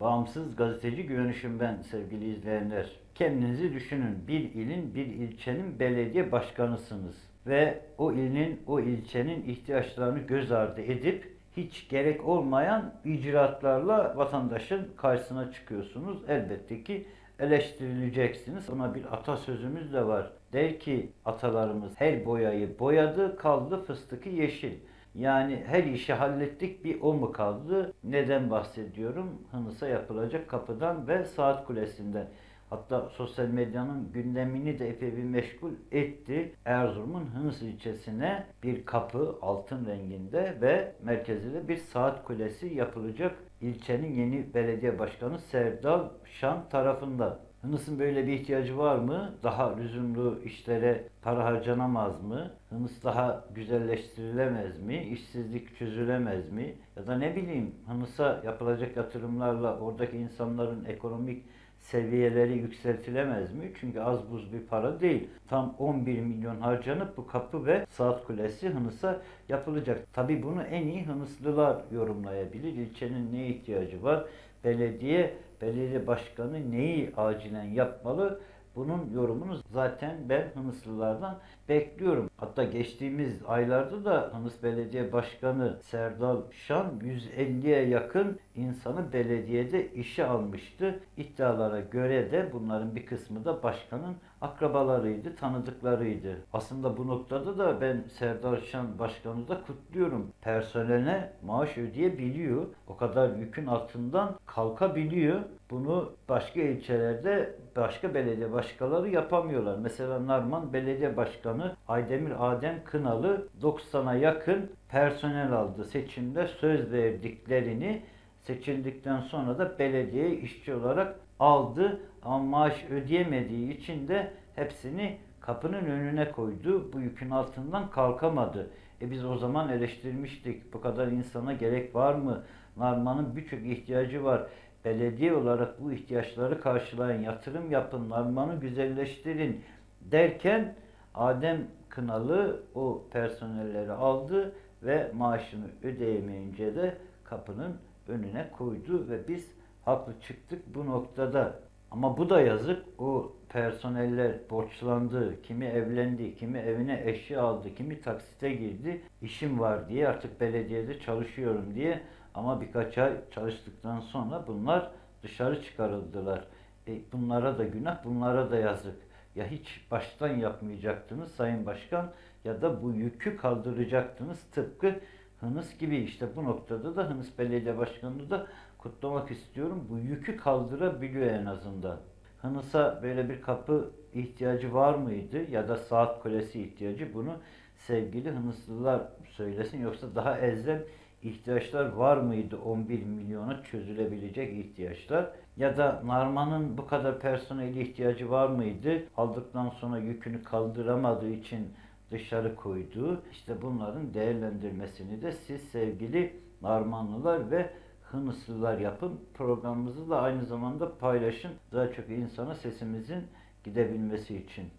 Bağımsız gazeteci görünüşüm ben sevgili izleyenler. Kendinizi düşünün. Bir ilin, bir ilçenin belediye başkanısınız. Ve o ilin, o ilçenin ihtiyaçlarını göz ardı edip hiç gerek olmayan icraatlarla vatandaşın karşısına çıkıyorsunuz. Elbette ki eleştirileceksiniz. Buna bir atasözümüz de var. Der ki atalarımız her boyayı boyadı kaldı fıstıkı yeşil. Yani her işi hallettik bir o mu kaldı? Neden bahsediyorum? Hınıs'a yapılacak kapıdan ve saat kulesinden. Hatta sosyal medyanın gündemini de epey bir meşgul etti. Erzurum'un Hınıs ilçesine bir kapı altın renginde ve merkezinde bir saat kulesi yapılacak. İlçenin yeni belediye başkanı Serdal Şan tarafından. Hınıs'ın böyle bir ihtiyacı var mı? Daha lüzumlu işlere para harcanamaz mı? Hınıs daha güzelleştirilemez mi? İşsizlik çözülemez mi? Ya da ne bileyim Hınıs'a yapılacak yatırımlarla oradaki insanların ekonomik seviyeleri yükseltilemez mi? Çünkü az buz bir para değil. Tam 11 milyon harcanıp bu kapı ve saat kulesi Hınıs'a yapılacak. Tabi bunu en iyi Hınıslılar yorumlayabilir. İlçenin ne ihtiyacı var? Belediye, belediye başkanı neyi acilen yapmalı? Bunun yorumunu zaten ben Hınıslılardan bekliyorum. Hatta geçtiğimiz aylarda da Hınıs Belediye Başkanı Serdal Şan 150'ye yakın insanı belediyede işe almıştı. İddialara göre de bunların bir kısmı da başkanın akrabalarıydı, tanıdıklarıydı. Aslında bu noktada da ben Serdar Şan Başkanı da kutluyorum. Personeline maaş ödeyebiliyor. O kadar yükün altından kalkabiliyor. Bunu başka ilçelerde başka belediye başkanları yapamıyorlar. Mesela Narman Belediye Başkanı Aydemir Adem Kınalı 90'a yakın personel aldı. Seçimde söz verdiklerini seçildikten sonra da belediye işçi olarak aldı ama maaş ödeyemediği için de hepsini kapının önüne koydu. Bu yükün altından kalkamadı. E biz o zaman eleştirmiştik. Bu kadar insana gerek var mı? Narman'ın birçok ihtiyacı var. Belediye olarak bu ihtiyaçları karşılayın, yatırım yapın, Narman'ı güzelleştirin derken Adem Kınalı o personelleri aldı ve maaşını ödeyemeyince de kapının önüne koydu ve biz haklı çıktık bu noktada. Ama bu da yazık. O personeller borçlandı. Kimi evlendi, kimi evine eşya aldı, kimi taksite girdi. İşim var diye artık belediyede çalışıyorum diye. Ama birkaç ay çalıştıktan sonra bunlar dışarı çıkarıldılar. E bunlara da günah, bunlara da yazık. Ya hiç baştan yapmayacaktınız Sayın Başkan ya da bu yükü kaldıracaktınız tıpkı Hınıs gibi işte bu noktada da Hınıs Belediye Başkanı'nı da kutlamak istiyorum. Bu yükü kaldırabiliyor en azından. Hınıs'a böyle bir kapı ihtiyacı var mıydı? Ya da saat kulesi ihtiyacı? Bunu sevgili Hınıslılar söylesin. Yoksa daha elzem ihtiyaçlar var mıydı? 11 milyona çözülebilecek ihtiyaçlar. Ya da Narman'ın bu kadar personeli ihtiyacı var mıydı? Aldıktan sonra yükünü kaldıramadığı için dışarı koyduğu. İşte bunların değerlendirmesini de siz sevgili Narmanlılar ve Hınıslılar yapın. Programımızı da aynı zamanda paylaşın. Daha çok insana sesimizin gidebilmesi için.